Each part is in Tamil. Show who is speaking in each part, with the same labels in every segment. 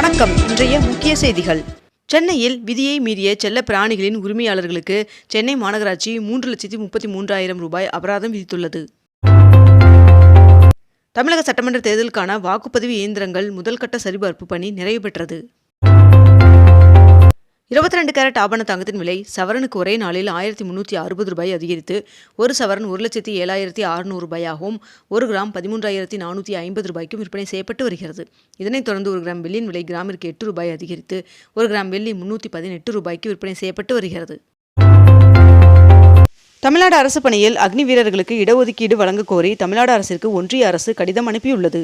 Speaker 1: வணக்கம். இன்றைய முக்கிய செய்திகள். சென்னையில் விதியை மீறிய செல்ல பிராணிகளின் உரிமையாளர்களுக்கு சென்னை மாநகராட்சி மூன்று லட்சத்தி முப்பத்தி மூன்றாயிரம் ரூபாய் அபராதம் விதித்துள்ளது. தமிழக சட்டமன்ற தேர்தலுக்கான வாக்குப்பதிவு இயந்திரங்கள் முதல் கட்ட சரிபார்ப்பு பணி நிறைவு பெற்றது. இருபத்தி ரெண்டு கேரட் ஆபண தங்கத்தின் விலை சவரனுக்கு ஒரே நாளில் ஆயிரத்தி முன்னூற்றி அறுபது ரூபாய் அதிகரித்து ஒரு சவரன் ஒரு லட்சத்தி ஏழாயிரத்தி அறுநூறு ரூபாயாகவும் ஒரு கிராம் பதிமூன்றாயிரத்தி நானூற்றி ஐம்பது ரூபாய்க்கும் விற்பனை செய்யப்பட்டு வருகிறது. இதனைத் தொடர்ந்து ஒரு கிராம் வெள்ளியின் விலை கிராமிற்கு எட்டு ரூபாய் அதிகரித்து ஒரு கிராம் வெள்ளி முன்னூற்றி பதினெட்டு ரூபாய்க்கு விற்பனை செய்யப்பட்டு வருகிறது. தமிழ்நாடு அரசு பணியில் அக்னி வீரர்களுக்கு இடஒதுக்கீடு வழங்கக் கோரி தமிழ்நாடு அரசிற்கு ஒன்றிய அரசு கடிதம் அனுப்பியுள்ளது.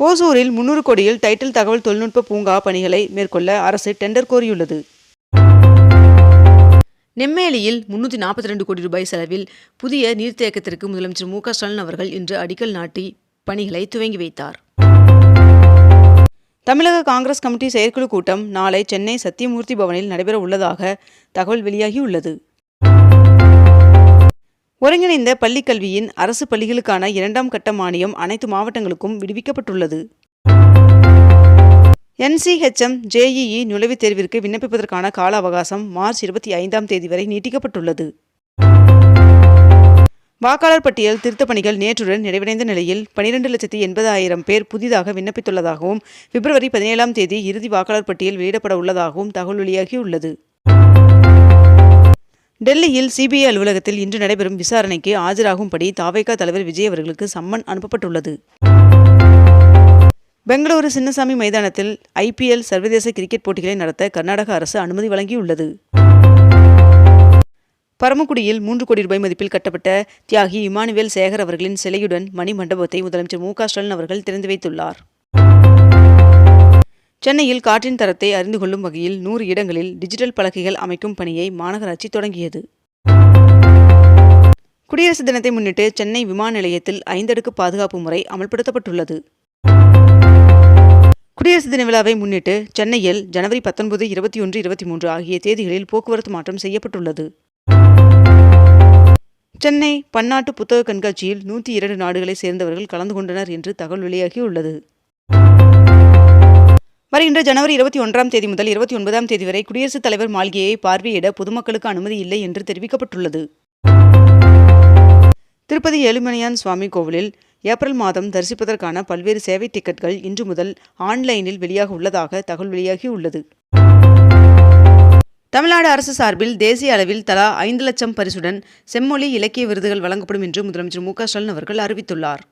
Speaker 1: ஓசூரில் முன்னூறு கோடியில் டைட்டில் தகவல் தொழில்நுட்ப பூங்கா பணிகளை மேற்கொள்ள அரசு டெண்டர் கோரியுள்ளது. நெம்மேலியில் முன்னூற்றி நாற்பத்தி ரெண்டு கோடி ரூபாய் செலவில் புதிய நீர்த்தேக்கத்திற்கு முதலமைச்சர் மு க ஸ்டாலின் அவர்கள் இன்று அடிக்கல் நாட்டி பணிகளை துவங்கி வைத்தார். தமிழக காங்கிரஸ் கமிட்டி செயற்குழு கூட்டம் நாளை சென்னை சத்தியமூர்த்தி பவனில் நடைபெற உள்ளதாக தகவல் வெளியாகியுள்ளது. ஒருங்கிணைந்த பள்ளிக் கல்வியின் அரசு பள்ளிகளுக்கான இரண்டாம் கட்ட மானியம் அனைத்து மாவட்டங்களுக்கும் விடுவிக்கப்பட்டுள்ளது. என்சிஹெச்எம் ஜேஇஇ நுழைவுத் தேர்விற்கு விண்ணப்பிப்பதற்கான கால அவகாசம் மார்ச் இருபத்தி ஐந்தாம் தேதி வரை நீட்டிக்கப்பட்டுள்ளது. வாக்காளர் பட்டியல் திருத்தப் பணிகள் நேற்றுடன் நிறைவடைந்த நிலையில் பனிரெண்டு லட்சத்தி எண்பதாயிரம் பேர் புதிதாக விண்ணப்பித்துள்ளதாகவும் பிப்ரவரி பதினேழாம் தேதி இறுதி வாக்காளர் பட்டியல் வெளியிடப்பட உள்ளதாகவும் தகவல் வெளியாகியுள்ளது. டெல்லியில் சிபிஐ அலுவலகத்தில் இன்று நடைபெறும் விசாரணைக்கு ஆஜராகும்படி தாவேகா தலைவர் விஜய் அவர்களுக்கு சம்மன் அனுப்பப்பட்டுள்ளது. பெங்களூரு சின்னசாமி மைதானத்தில் ஐபிஎல் சர்வதேச கிரிக்கெட் போட்டிகளை நடத்த கர்நாடக அரசு அனுமதி வழங்கியுள்ளது. பரமக்குடியில் மூன்று கோடி ரூபாய் மதிப்பில் கட்டப்பட்ட தியாகி இமானுவேல் சேகர் அவர்களின் சிலையுடன் மணி மண்டபத்தை முதலமைச்சர் மு க ஸ்டாலின் அவர்கள் திறந்து வைத்துள்ளார். சென்னையில் காற்றின் தரத்தை அறிந்து கொள்ளும் வகையில் நூறு இடங்களில் டிஜிட்டல் பலகைகள் அமைக்கும் பணியை மாநகராட்சி தொடங்கியது. குடியரசு தினத்தை முன்னிட்டு சென்னை விமான நிலையத்தில் ஐந்தடுக்கு பாதுகாப்பு முறை அமல்படுத்தப்பட்டுள்ளது. குடியரசு தின விழாவை முன்னிட்டு சென்னையில் ஜனவரி பத்தொன்பது இருபத்தி ஒன்று இருபத்தி மூன்று ஆகிய தேதிகளில் போக்குவரத்து மாற்றம் செய்யப்பட்டுள்ளது. சென்னை பன்னாட்டு புத்தக கண்காட்சியில் நூற்றி இரண்டு நாடுகளைச் சேர்ந்தவர்கள் கலந்து கொண்டனர் என்று தகவல் வெளியாகியுள்ளது. வருகின்ற ஜனவரி இருபத்தி ஒன்றாம் தேதி முதல் இருபத்தி ஒன்பதாம் தேதி வரை குடியரசுத் தலைவர் மாளிகையை பார்வையிட பொதுமக்களுக்கு அனுமதி இல்லை என்று தெரிவிக்கப்பட்டுள்ளது. திருப்பதி ஏழுமலையான் சுவாமி கோவிலில் ஏப்ரல் மாதம் தரிசிப்பதற்கான பல்வேறு சேவை டிக்கெட்கள் இன்று முதல் ஆன்லைனில் வெளியாக உள்ளதாக தகவல் வெளியாகியுள்ளது தமிழ்நாடு அரசு சார்பில் தேசிய அளவில் தலா ஐந்து லட்சம் பரிசுடன் செம்மொழி இலக்கிய விருதுகள் வழங்கப்படும் என்று முதலமைச்சர் மு க ஸ்டாலின் அவர்கள் அறிவித்துள்ளார்.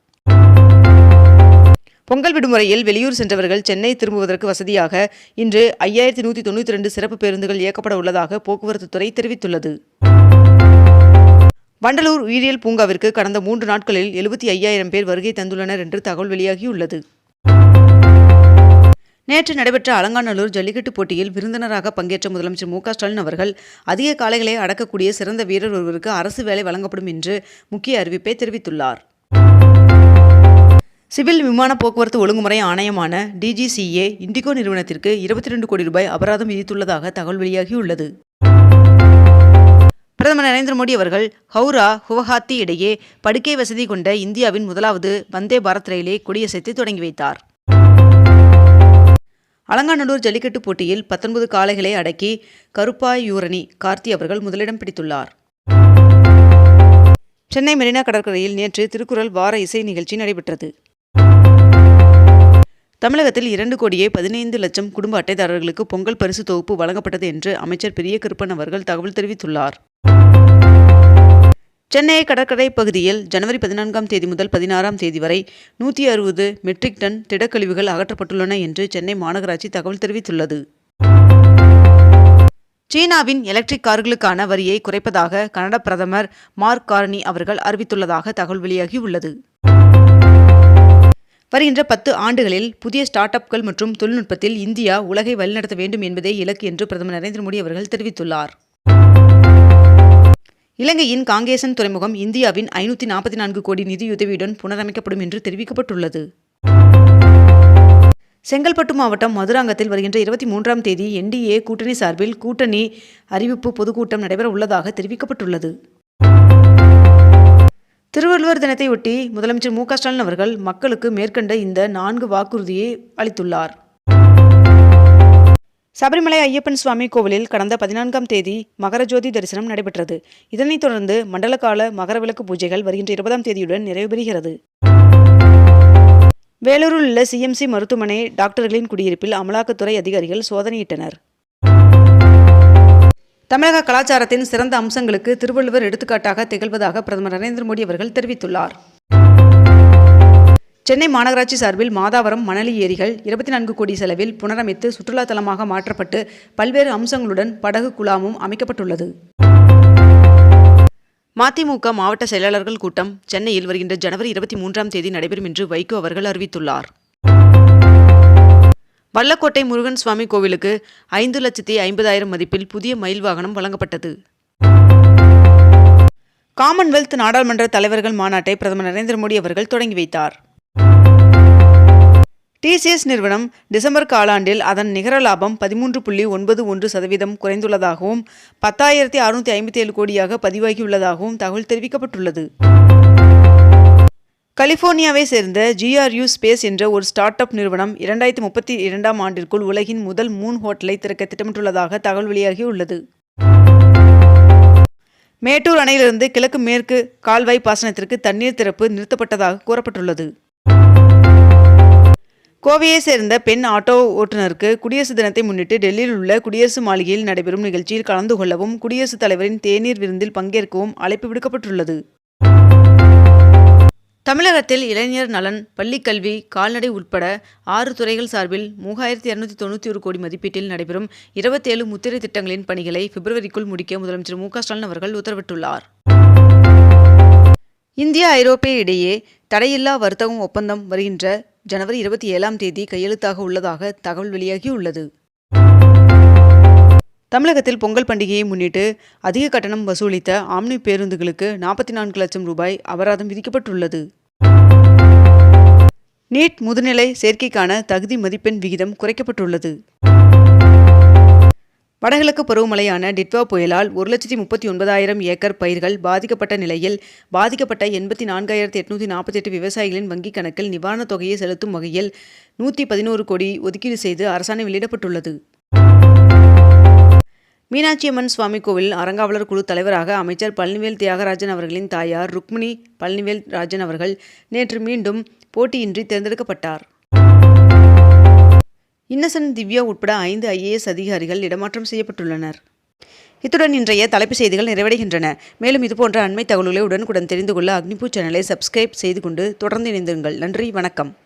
Speaker 1: பொங்கல் விடுமுறையில் வெளியூர் சென்றவர்கள் சென்னை திரும்புவதற்கு வசதியாக இன்று ஐயாயிரத்தி நூற்றி தொண்ணூற்றி ரெண்டு சிறப்பு பேருந்துகள் இயக்கப்பட உள்ளதாக போக்குவரத்து துறை தெரிவித்துள்ளது. வண்டலூர் உயிரியல் பூங்காவிற்கு கடந்த மூன்று நாட்களில் எழுபத்தி ஐயாயிரம் பேர் வருகை தந்துள்ளனர் என்று தகவல் வெளியாகியுள்ளது. நேற்று நடைபெற்ற அலங்காநல்லூர் ஜல்லிக்கட்டு போட்டியில் விருந்தினராக பங்கேற்ற முதலமைச்சர் மு ஸ்டாலின் அவர்கள் அதிக காளைகளை அடக்கக்கூடிய சிறந்த வீரர் ஒருவருக்கு அரசு வேலை வழங்கப்படும் என்று முக்கிய அறிவிப்பை தெரிவித்துள்ளார். சிவில் விமான போக்குவரத்து ஒழுங்குமுறை ஆணையமான டிஜிசிஏ இண்டிகோ நிறுவனத்திற்கு இருபத்தி ரெண்டு கோடி ரூபாய் அபராதம் விதித்துள்ளதாக தகவல் வெளியாகியுள்ளது. பிரதமர் நரேந்திர மோடி அவர்கள் ஹவுரா குவஹாத்தி இடையே படுக்கை வசதி கொண்ட இந்தியாவின் முதலாவது வந்தே பாரத் ரயிலை கொடியசைத்து தொடங்கி வைத்தார். அலங்காநல்லூர் ஜல்லிக்கட்டு போட்டியில் பத்தொன்பது காளைகளை அடக்கி கருப்பாயூரணி கார்த்தி அவர்கள் முதலிடம் பிடித்துள்ளார். சென்னை மெரினா கடற்கரையில் நேற்று திருக்குறள் வார இசை நிகழ்ச்சி நடைபெற்றது. தமிழகத்தில் இரண்டு கோடியே பதினைந்து லட்சம் குடும்ப அட்டைதாரர்களுக்கு பொங்கல் பரிசு தொகுப்பு வழங்கப்பட்டது என்று அமைச்சர் பெரிய கருப்பன் அவர்கள் தகவல் தெரிவித்துள்ளார். சென்னை கடற்கரை பகுதியில் ஜனவரி பதினான்காம் தேதி முதல் பதினாறாம் தேதி வரை நூற்றி அறுபது மெட்ரிக் டன் திடக்கழிவுகள் அகற்றப்பட்டுள்ளன என்று சென்னை மாநகராட்சி தகவல் தெரிவித்துள்ளது. சீனாவின் எலக்ட்ரிக் கார்களுக்கான வரியை குறைப்பதாக கனடா பிரதமர் மார்க் கார்னி அவர்கள் அறிவித்துள்ளதாக தகவல் வெளியாகியுள்ளது வருகின்ற பத்து ஆண்டுகளில் புதிய ஸ்டார்ட் அப்கள் மற்றும் தொழில்நுட்பத்தில் இந்தியா உலகை வழிநடத்த வேண்டும் என்பதே இலக்கு என்று பிரதமர் நரேந்திர மோடி அவர்கள் தெரிவித்துள்ளார். இலங்கையின் காங்கேசன் துறைமுகம் இந்தியாவின் ஐநூற்றி நாற்பத்தி நான்கு கோடி நிதியுதவியுடன் புனரமைக்கப்படும் என்று தெரிவிக்கப்பட்டுள்ளது. செங்கல்பட்டு மாவட்டம் மதுராங்கத்தில் வருகின்ற இருபத்தி மூன்றாம் தேதி என்டிஏ கூட்டணி சார்பில் கூட்டணி அறிவிப்பு பொதுக்கூட்டம் நடைபெற உள்ளதாக தெரிவிக்கப்பட்டுள்ளது. திருவள்ளுவர் தினத்தையொட்டி முதலமைச்சர் மு க ஸ்டாலின் அவர்கள் மக்களுக்கு மேற்கண்ட இந்த நான்கு வாக்குறுதியை அளித்துள்ளார். சபரிமலை ஐயப்பன் சுவாமி கோவிலில் கடந்த பதினான்காம் தேதி மகரஜோதி தரிசனம் நடைபெற்றது. இதனைத் தொடர்ந்து மண்டலகால மகரவிளக்கு பூஜைகள் வருகின்ற இருபதாம் தேதியுடன் நிறைவு பெறுகிறது. வேலூரில் உள்ள சிஎம்சி மருத்துவமனை டாக்டர்களின் குடியிருப்பில் அமலாக்கத்துறை அதிகாரிகள் சோதனையிட்டனர். தமிழக கலாச்சாரத்தின் சிறந்த அம்சங்களுக்கு திருவள்ளுவர் எடுத்துக்காட்டாக திகழ்வதாக பிரதமர் நரேந்திர மோடி அவர்கள் தெரிவித்துள்ளார். சென்னை மாநகராட்சி சார்பில் மாதாவரம் மணலி ஏரிகள் இருபத்தி நான்கு கோடி செலவில் புனரமைத்து சுற்றுலா தலமாக மாற்றப்பட்டு பல்வேறு அம்சங்களுடன் படகு குழாமும் அமைக்கப்பட்டுள்ளது. மதிமுக மாவட்ட செயலாளர்கள் கூட்டம் சென்னையில் வருகின்ற ஜனவரி இருபத்தி மூன்றாம் தேதி நடைபெறும் என்று வைகோ அவர்கள் அறிவித்துள்ளார். வல்லக்கோட்டை முருகன் சுவாமி கோவிலுக்கு ஐந்து லட்சத்தி ஐம்பதாயிரம் மதிப்பில் புதிய மயில் வாகனம் வழங்கப்பட்டது. காமன்வெல்த் நாடாளுமன்ற தலைவர்கள் மாநாட்டை பிரதமர் நரேந்திர மோடி அவர்கள் தொடங்கி வைத்தார். டிசிஎஸ் நிறுவனம் டிசம்பர் காலாண்டில் அதன் நிகர லாபம் பதிமூன்று புள்ளி ஒன்பது ஒன்று சதவீதம் குறைந்துள்ளதாகவும் பத்தாயிரத்தி அறுநூற்றி ஐம்பத்தி ஏழு கோடியாக பதிவாகியுள்ளதாகவும் தகவல் தெரிவிக்கப்பட்டுள்ளது. கலிபோர்னியாவை சேர்ந்த ஜிஆர்யூ ஸ்பேஸ் என்ற ஒரு ஸ்டார்ட் அப் நிறுவனம் இரண்டாயிரத்தி முப்பத்தி இரண்டாம் ஆண்டிற்குள் உலகின் முதல் மூன் ஹோட்டலை திறக்க திட்டமிட்டுள்ளதாக தகவல் வெளியாகியுள்ளது. மேட்டூர் அணையிலிருந்து கிழக்கு மேற்கு கால்வாய் பாசனத்திற்கு தண்ணீர் திறப்பு நிறுத்தப்பட்டதாக கூறப்பட்டுள்ளது. கோவையை சேர்ந்த பெண் ஆட்டோ ஓட்டுநருக்கு குடியரசு தினத்தை முன்னிட்டு டெல்லியில் உள்ள குடியரசு மாளிகையில் நடைபெறும் நிகழ்ச்சியில் கலந்து கொள்ளவும் குடியரசுத் தலைவரின் தேநீர் விருந்தில் பங்கேற்கவும் அழைப்பு விடுக்கப்பட்டுள்ளது. தமிழகத்தில் இளைஞர் நலன் பள்ளிக்கல்வி கால்நடை உட்பட ஆறு துறைகள் சார்பில் மூவாயிரத்தி இரநூத்தி தொண்ணூற்றி ஒரு கோடி மதிப்பீட்டில் நடைபெறும் இருபத்தேழு முத்திரை திட்டங்களின் பணிகளை பிப்ரவரிக்குள் முடிக்க முதலமைச்சர் மு ஸ்டாலின் அவர்கள் உத்தரவிட்டுள்ளார். இந்தியா ஐரோப்பிய இடையே தடையில்லா வர்த்தகம் ஒப்பந்தம் வருகின்ற ஜனவரி இருபத்தி ஏழாம் தேதி கையெழுத்தாக உள்ளதாக தகவல் வெளியாகியுள்ளது. தமிழகத்தில் பொங்கல் பண்டிகையை முன்னிட்டு அதிக கட்டணம் வசூலித்த ஆம்னி பேருந்துகளுக்கு நாற்பத்தி நான்கு லட்சம் ரூபாய் அபராதம் விதிக்கப்பட்டுள்ளது. நீட் முதுநிலை சேர்க்கைக்கான தகுதி மதிப்பெண் விகிதம் குறைக்கப்பட்டுள்ளது. வடகிழக்கு பருவமழையான டிட்வா புயலால் ஒரு லட்சத்தி முப்பத்தி ஒன்பதாயிரம் ஏக்கர் பயிர்கள் பாதிக்கப்பட்ட நிலையில் பாதிக்கப்பட்ட எண்பத்தி நான்காயிரத்தி எட்நூற்றி நாற்பத்தி எட்டு விவசாயிகளின் வங்கிக் கணக்கில் நிவாரணத் தொகையை செலுத்தும் வகையில் நூற்றி பதினோரு கோடி ஒதுக்கீடு செய்து அரசாணை வெளியிடப்பட்டுள்ளது. மீனாட்சியம்மன் சுவாமி கோவில் அறங்காவலர் குழு தலைவராக அமைச்சர் பழனிவேல் தியாகராஜன் அவர்களின் தாயார் ருக்மிணி பழனிவேல் ராஜன் அவர்கள் நேற்று மீண்டும் போட்டியின்றி தேர்ந்தெடுக்கப்பட்டார். இன்னசென்ட் திவ்யா உட்பட ஐந்து ஐஏஎஸ் அதிகாரிகள் இடமாற்றம் செய்யப்பட்டுள்ளனர். இத்துடன் இன்றைய தலைப்பு செய்திகள் நிறைவடைகின்றன. மேலும் இதுபோன்ற அண்மை தகவல்களை உடனுக்குடன் தெரிந்து கொள்ள அக்னிபூ சேனலை சப்ஸ்கிரைப் செய்து கொண்டு தொடர்ந்து இணைந்திருங்கள். நன்றி வணக்கம்.